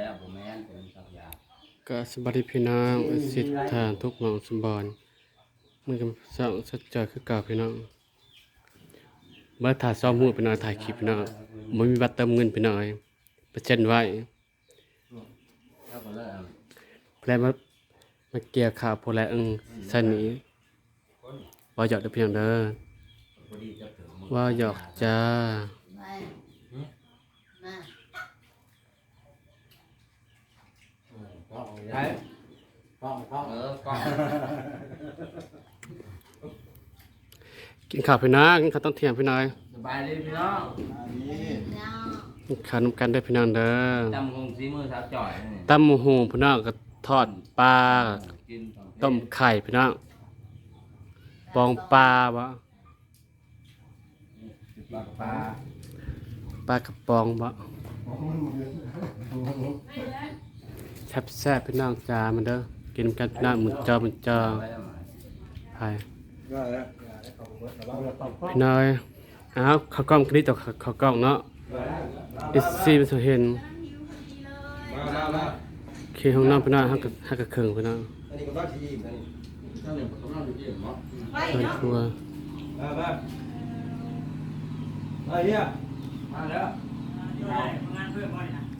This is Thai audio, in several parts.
แล้วผมแม่นเป็นสักยาก็สวัสดีพี่น้องสิทธานทุกหมองสมบรณ์มันก็สร้างสัจจะคือเก่าพี่น้องเมื่อถ่ายซ้อมมือพี่น้องถ่ายคลิปพี่น้องบ่มีบัตรเติมเงินพี่น้องปร์เซ็นไว้แพลมามาเกี่ยวข่าวพล้วเอิงสันิว่าหยอกเด้อพี่น้องเด้อว่าหยอกจ้า ใช่กล้องกล้องเออกล้องกินข้าวพี่น้องกินข้าวต้องเที่ยงพี่น้องสบายดีพี่น้องเนาะกินข้าวนำกันเด้อพี่น้องเด้อจำคงสีมือสาวจ่อยนี่ตำหมูหูพี่น้องก็ทอดปลากินต้มไข่พี่น้องปองปลาวะปลาปลาปลากระป๋องวะแซ่ บแซ่บพี่น้องจ้ามันเด้อกินกันพี่น้องหมึกจอหมึกจอไว้แล้วมาไปพี่น้อยอ้าวข้าวกล้องกรีดต่อข้าวกล้องเนาะเอสซีมันสุเห็นมามามาเคห้องน้ำพี่น้องฮักกะฮักกะเคิงพี่น้องอันนี้ก็ต้องทีมอันนี้ถ้าหนึ่งผมต้องอยู่ที่หมอไปส่วนเนาะครัวมามาไอ้เหี้ยมาแล้ว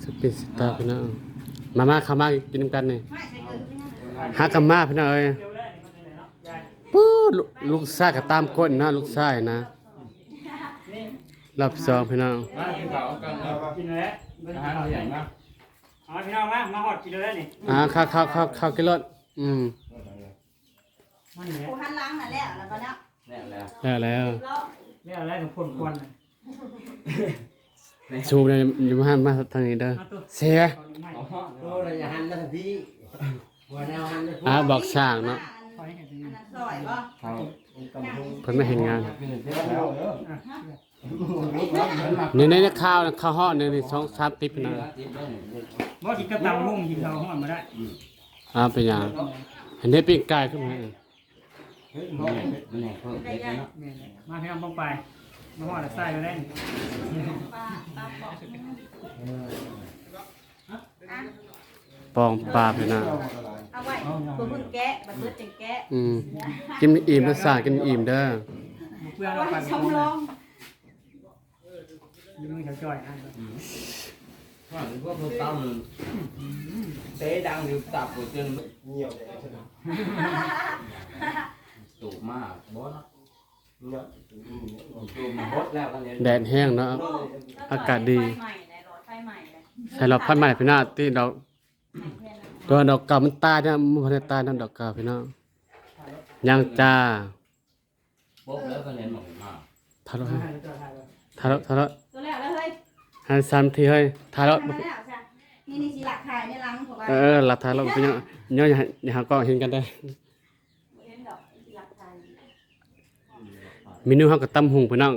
สปินสตาร์พี่น้อง มามาเข้ามากินน้ำกันนี่ไม่ใช่เกิดไม่ได้ฮักกันมาพี่น้องเอ้ยปู๊ดลูกลูกชายก็ตามก้นนะลูกชายนะรับซองพี่น้องมากินข้าวกันนะกินแล้วอาหารใหญ่มากเอาพี่น้องมามาหอดกินเลยนี่อ่าข้าวข้าวข้าวข้าวกินรถอืมมันนี่ผู้หันหลังน่ะแล้วแล้วก็เนาะแน่แล้วแล้วแล้วรอบเรียกอะไรถึงพ่นควัน น่ะซูมเลยอยู่มามาทางนี้เด้อเอาตัวเสียเอาหนึ่งไม้อ๋อโอ้ยอย่าหันนะพี่หัวแนวหันเลยอ่าบอกช่างเนาะขอให้เห็นอันนั้นซอยบ่เขาเพิ่นไม่เห็นงานกินเสร็จแล้วในในข้าวนะข้าวห่อหนึงนี่สองสามติ๊บพี่น้องบ่กินกระตำมุ่งกินเขาห้อนมาได้อ่าเป็นหยังเห็นได้ปิ้งไก่ขึ้นมามันแหงมันแหงเพิ่มเล็กน้อยแม่นๆมาพี่น้องบ้องไป มาหอดใส่ไปได้นี่ปลาปลาปอกอะปองปลาพี่น้องเอาไว้เพื่อเพิ่งแกะบัดเบิดจังแกะอืมกินอิ่มภาษากินอิ่มเด้อเพื่อนเอาเราไว้ไปชำรองยืนแถวจ่อยอะ ว่าหรือว่าวตั้งเตะดังอยู่ตับจนเงียบเลยใช่ไหมสูบมากบอสเงีย สูบมาบดแล้วกันเนี่ยแดดแห้งเนาะ อากาศดี ไฟใหม่เลยหลอดไฟใหม่เลยใส่เราพัดใหม่พี่น้องที่เราเพื่อนน่ะตัวดอกเก่ามันตายเนี่ยมันบ่ได้ตายนั่นดอกเก่าพี่น้องยังจ้าบดแล้วก็เน้นหมดมากทะเลาะให้จ่อยถ่ายเลยทะเลาะทะเลาะตัวแล้วแล้วเฮ้ยให้ซ้ำทีเฮ้ยทะเลาะมาแล้วจ้ะนี่นี่สิหลักถ่ายในหลังของว่าเออหลับทะเลาะพี่น้องย่ออย่าให้อย่าหากล้องเห็นกันได้ เห็นดอกสิหลักถ่าย เมนูเฮาก็ตำหุงพี่น้อง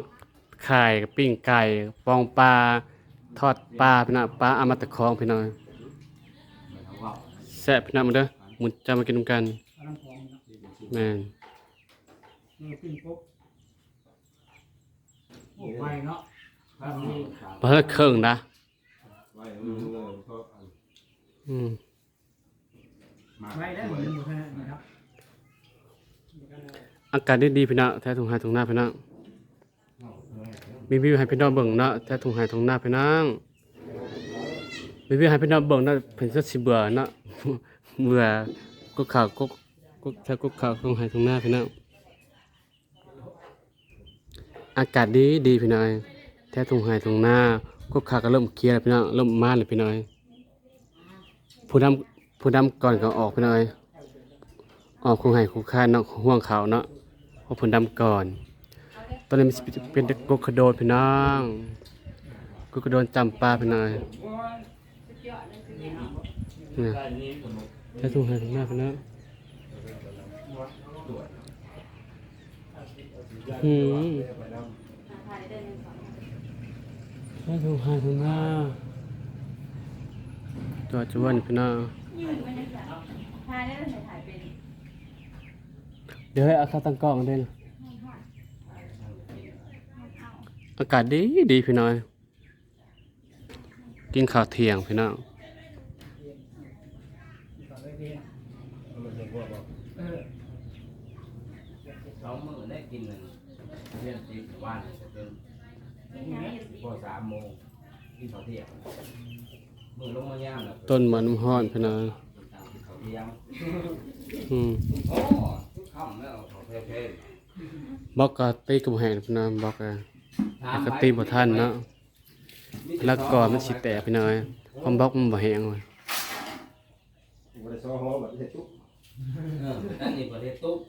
ไข่กับปิ้งไก่ปองปลาทอดปลาพี่น้องปลาอมตะคองพี่น้องแซ่บพี่น้องมาเด้อมุนจะมากินนำกันเอาน้ำของเนแม่นบ่ทันเครื่องนะอืมไวได้หมือนอยู่แค่นั้นนะครับ อากาศดีๆพี่น้องแท้ถุงหายถุงหน้าพี่น้องมีวิวให้พี่น้องเบิ่งนะแท้ถุงหายถุงหน้าพี่น้งมีวิวให้พี่น้องเบิ่งนะเพิ่นก็สิเบื่อนะเบื่อกุกข่าวกุกกุกแท้กุกข่าวถุงหายถุงหน้าพี่น้องอากาศดีดีพี่น้องแท้ถุงหายถุงหน้ากุกข่าวก็เริ่มเคลียร์พี่น้องเริ่มมาแล้วพี่น้องผู้นำผู้นำก่อนก็ออกพี่น้อง ออกคงให้คู่ค่าเนาะห่วงเขาเนาะเพราะผู้นำก่อนตอนนี้มันเป็นกกระโดดพี่น้องกกระโดดจำปลาพี่น้องนี่ยแท้ถุงหายถุงหน้าพี่น้องอืมถ่ายได้เดินสองแท้ถุงหายถุงหน้าตัวจวนพี่น้องยืนไม่ได้จ้ะถ่ายได้เลยถ่ายเป็น ดี๋ยวให้เอาข้าตั้งกล้องด้นอากาศดีดีพี่น้อย กินข้าวเที่ยงพี่น้องต้นมะนุ่มหอมนห้อนพี่น้องอืม ข้าวเที่ยงอืมโอ้ทุกค่ำแล้วเขาเพลเพลบอกก็ตีกับแหงพี่น้อยบอกก็แต่ก็ตีบ่ทันเนาะแล้วก่อนมันสิแตกพี่น้อยความบอกมันบ่แหงว่ะบัวซอหัวแบบเฮ็ดจุ๊บเออนั่นนี่ประเทศตุ๊ก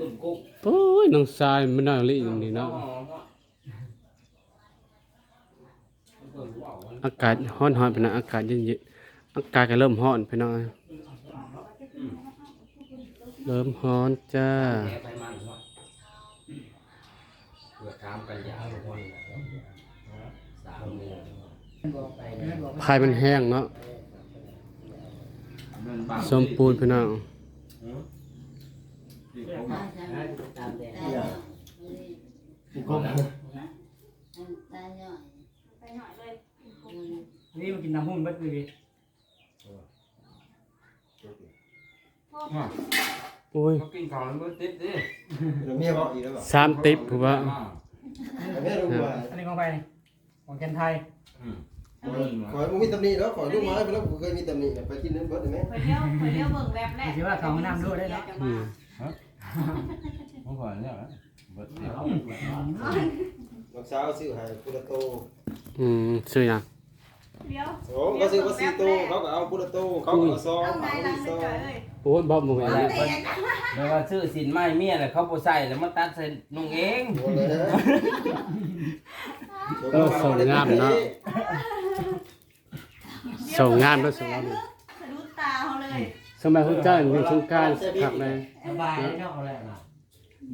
ตุ๊กกุ๊กโอ้ยน้องทรายมันน่าลิอย่างนี้เนาะอากาศร้อนๆพี่น้อยอากาศเย็นๆอากาศก็เริ่มร้อนพี่น้อย เริ่มร้อนจ้าแหไปมันเนาะเพื่อตามกันยาวทุกคนสามโมงบอกไปแม่บอกพายมันแห้งเนาะมันบางสมปูนพี่น้องตามแดดกบไปหน่อยเลยนี่มากินน้ำหุ่นเบัดเลยโอ้ยเขากินข้าวแล้วมันติดดิเดี๋ยวเมียบอกอีกแล้วบอกสามติบผู้ว่าแม่รู้ว่าอันนี้ของไปนี่ของแกนไทยอืมขอให้มึงมีตำหนิแล้วขอลูกไม้ไปแล้วกูเคยมีตำหนิไปกินนั้นเบิดได้ไหมไปเลี้ยวไปเลี้ยวเบิ่งแบบแรกสิว่าเขาห้องน้ำด้วยได้เนาะอืมผมก่อนเนี่ยนะเบิดเดียวน้องสาวซื้อให้พุทธโตอืมซื้อหยัง เลี้ยวโอ้ก็ซื้อมาสี่โตเขาก็เอาพุทธโตเขาก็เอาซองเอาไงเอาลังซไปองจ่อยเลยโอ้ยบอกมึงอะไรเตะแล้วว่าซื้อสินไม้เมียแล้วเขาบ่ใส่แล้วมาตัดใส่นุ่งเองหมดเลยนะเออส่งงามเนาะส่งงามด้วยส่งงามด้วยสะดุดตาเขาเลยสมัยพระเจ้าอยู่สงกรารขับเลยสบายเนาะอะไรล่ะ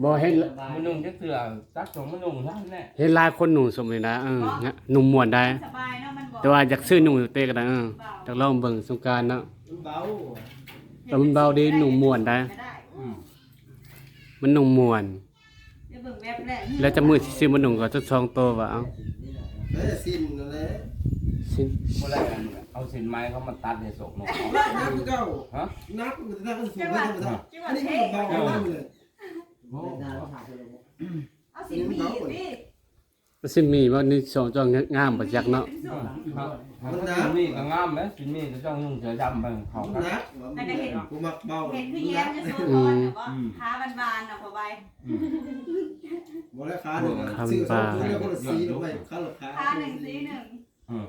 บ่เห็นมันนุ่งจักเสื้อตัดของมันนุ่งท่านแน่เห็นหลายคนหนุ่มสมเลยนะเออเนี่ยหนุ่มม่วนได้ สบายเนาะมันบอกแต่ว่าอยากซื้อหนุ่มเตะกันนะเอออยากลองเบิ่งสงกรารเนาะ มันเบาแต่มันเบาดีหนุ่มม่วนได้ไม่ได้อืมมันหนุ่มม่วน เดี๋ยวเบิ่งแบบแรกแล้วจะมือที่ซื้อมันหนุ่มก็จะซองโตว่าเอาแล้วจะสิ้นนั่นแหละสิบ่ได้กันเอาสินไม้เขามาตัดให้ศกนุ่งนักเก่าฮะนักมันนักมันสูงเลยธรรมดาจังหอัวันดนี้เท่มันเบาเลยโอ้ เอาสิมีดิมันสิมีว่านี่สองจองงามบ่จักเนาะมันน้ำนี่ก็งามไหมสินนี่ก็ต้องนุ่งเสื้อดำไปเขามันกันนักกูมักเบาเห็นคือแย้มจะโซนร้อนแต่ว่าขาบานๆน่ะพอใบบ่ได้ค้าหนึ่งซื้อสองตัวแล้วก็สีลงไปค้าราคาขาหนึ่งสีหนึ่งอืม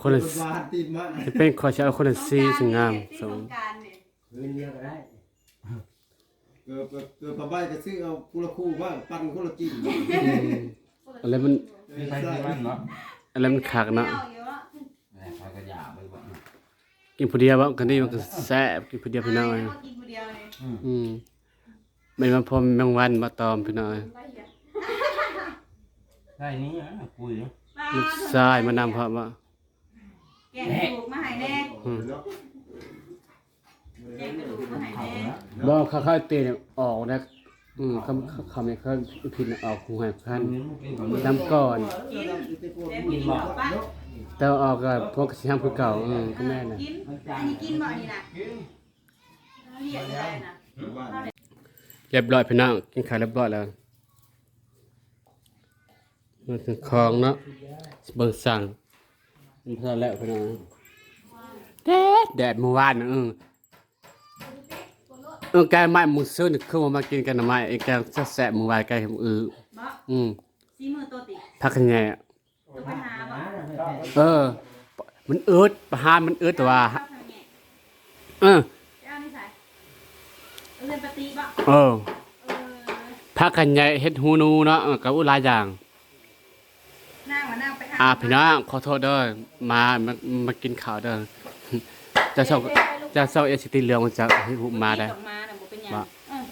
คนละบาทติดมาจะเป็นขอจะเอาคนละสีสงงามสสองงการเนี่ยเงินเดียวก็ได้ เกิดเกิดปลาใบก็ซื้อเอาคู่ละคู่บ้างปั้นคู่ละกิ่งอะไรมันมีใครที่มันเนาะอะไรมันขากเนาะเอาอยู่ว่าแหม่ใครก็อยากไปบ่กินผู้เดียวบ่กันนี่มันก็แซ่บกินผู้เดียวพี่น้อยกินคนเดียวเลยอืมไม่มาพรมแมงวันมาตอมพี่น้อยใช่นี้อะคุยลูกชายมานำเพราะว่าแกงถูกมาหายแน่ อืมแกงถูกมาหายเขาแน่แล้วบ่เขาเขาเตะเนี่ยออกนะอืมคำคำเนี่ยเขาผิดน่ะออกหูหายพันน้ำก่อน กินเดี๋ยวกินบอกปะแต่ว่าออกก็พวกสิห้ามคือเก่าอืมก็แม่น่ะกินอันนี้กินบ่อันนี้นะเรียกอะไรนะเรียบร้อยพี่น้องกินข้าวเรียบร้อยแล้วมาถึงคลองเนาะเบิ่งสั่งมันพอแล้วพี่น้องแดดแดดเมื่อวานน่ะเออ เออแกไม้มือซื้อนี่คือว่ามากินกันหน่อไมไอ้แกแซ่บๆมื้อวานแกเห็นอือบ่อืมซีมือตัวติพักกันแย่ตัวไปหาบ่เออ มันอืดประหารมันอืดแต่ว่าเออ เจ้านี่ใส่เรียนปฏิบ่เออเออพักกันใหญ่เฮ็ดฮูนูเนาะเออกับอุหลายอย่าง นั่งมานั่งไปหาอ่าพี่น้องขอโทษเด้อมามามากินข้าวเด้อจะเศร้าจะเศร้าเอสิติเหลืองมันจะให้หุบมาได้ดอกมาน่ะบ่เป็นหยัง ว่า เออ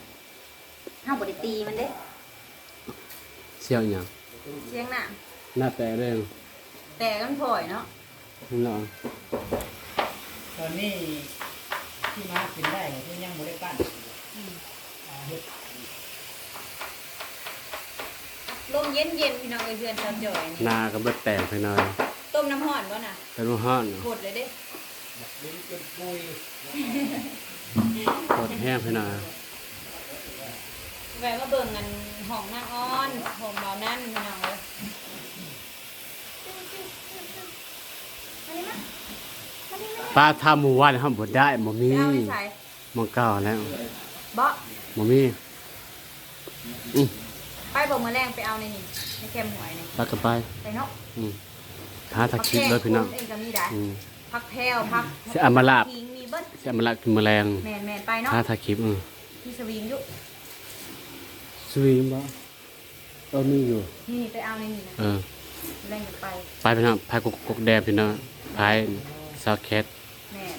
เฮาบ่ได้ ตีมันเด้เสี่ยวอีหยังเสียงน่ะหน้าแต่เด้อแต่กันพ่อยเนาะนั่นเนาะตอนนี้ที่มากินได้ที่ยังบ่ได้ปั้นอ่าเฮ็ดลมเย็นๆพี่น้องเอ้ยเพื่อนชาวจอยนี่หน้าก็เบิดแตกไปหน่อยต้มน้ำร้อนบ่น่ะเป็นว่าฮ้อนเนาะกดเลยเด้บถึงจนปุยปวดแห้งพี่น้อย แวะมาเบิ่งกันห้องนางอ้อนห้องเบานั่นพี่น้องเลยมานี่มามานี่มาป้าทำหมู่บ้านห้ามบ่ได้บ่มีไปเอาไปใส่หมองเก่าแล้วเบาะบ่มีไปบอกมือแรงไปเอาในนี่ในแคมหวยนี่ปักกันไปไปเนาะอืมหาตะคลิปเลยพี่น้องเองก็มีได้อืมพักแพรวพักสิเอามาลาบ ทิ้งมีเบิ้ลจะมาละกินแมลงแมนแมนไปเนาะหาตะคลิปอืมที่สวิงอยู่ สวีมบ่เออมีอยู่นี่นี่ไปเอาในนี่นะเออแรงกันไปไปพี่น้องพายกกกแดงพี่น้องพายซาวแคทแมน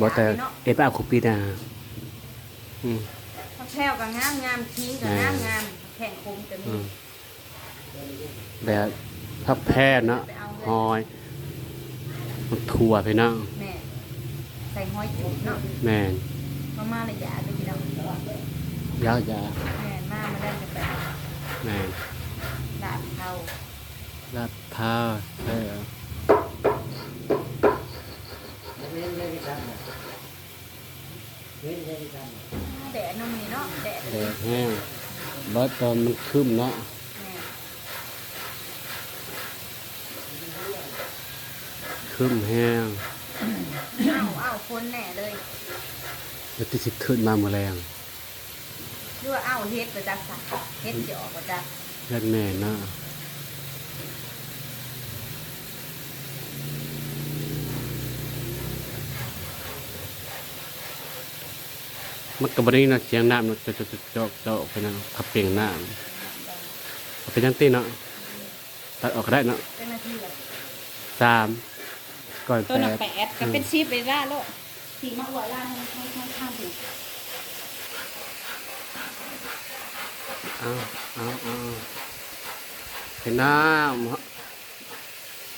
บ่แต่เอป้าคุปีนะอืมพักแพรวกับงามงามทิ้งกับงามงามแข่งคมจะมีอืมแบบพักแพทย์เนาะหอยมันถั่วพี่น้องแม่ใส่ห้อยจุ๊บเนาะแม่นมามาเลยอย่าไปกินเอา ยากยาแม่นมามาได้กันไปแม่นดาบเทาลาดท้าวใช่เหรอเล่นเล่นกันนะเล่นเล่นกันนะแดดน้ำนี่เนาะแดดแดดแห้งร้อยตอนมันขึ้นเนาะแม่ขึ้นแห้งเอ้าเอ้าคนแน่เลย แล้วที่สิขึ้นมาแมลง หรือว่าเอ้าเฮ็ดประจักษ์สักเฮ็ดจะออกประจักษ์แม่นแม่เนาะมันก็บ่ได้นะเสียงน้ำเนาะเจาะเจาะเจาะเจาะไปนะขับเปลียงน้ำเอาไปยังตีเนาะตัดออกก็ได้เนาะเป็นนาทีละสามก่อนตัวหนักแปแปดดก็เป็นชีพไปล่าโลกสีมาหัวล่าให้ให้ให้ข้างถึง เอาเอาเอาพี่น้อง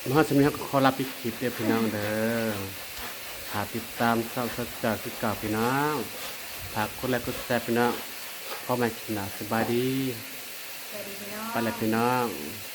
มหาสมิทขอรับปิดคลิปเด้อพี่น้องเด้อฝากติดตามเศร้าสัจจากที่เก่าพี่น้องฝากกดไลค์กดแชร์พี่น้องพ่อแม่กินหนาสบายดีสวัสดีพี่น้องไปเลยพี่น้องส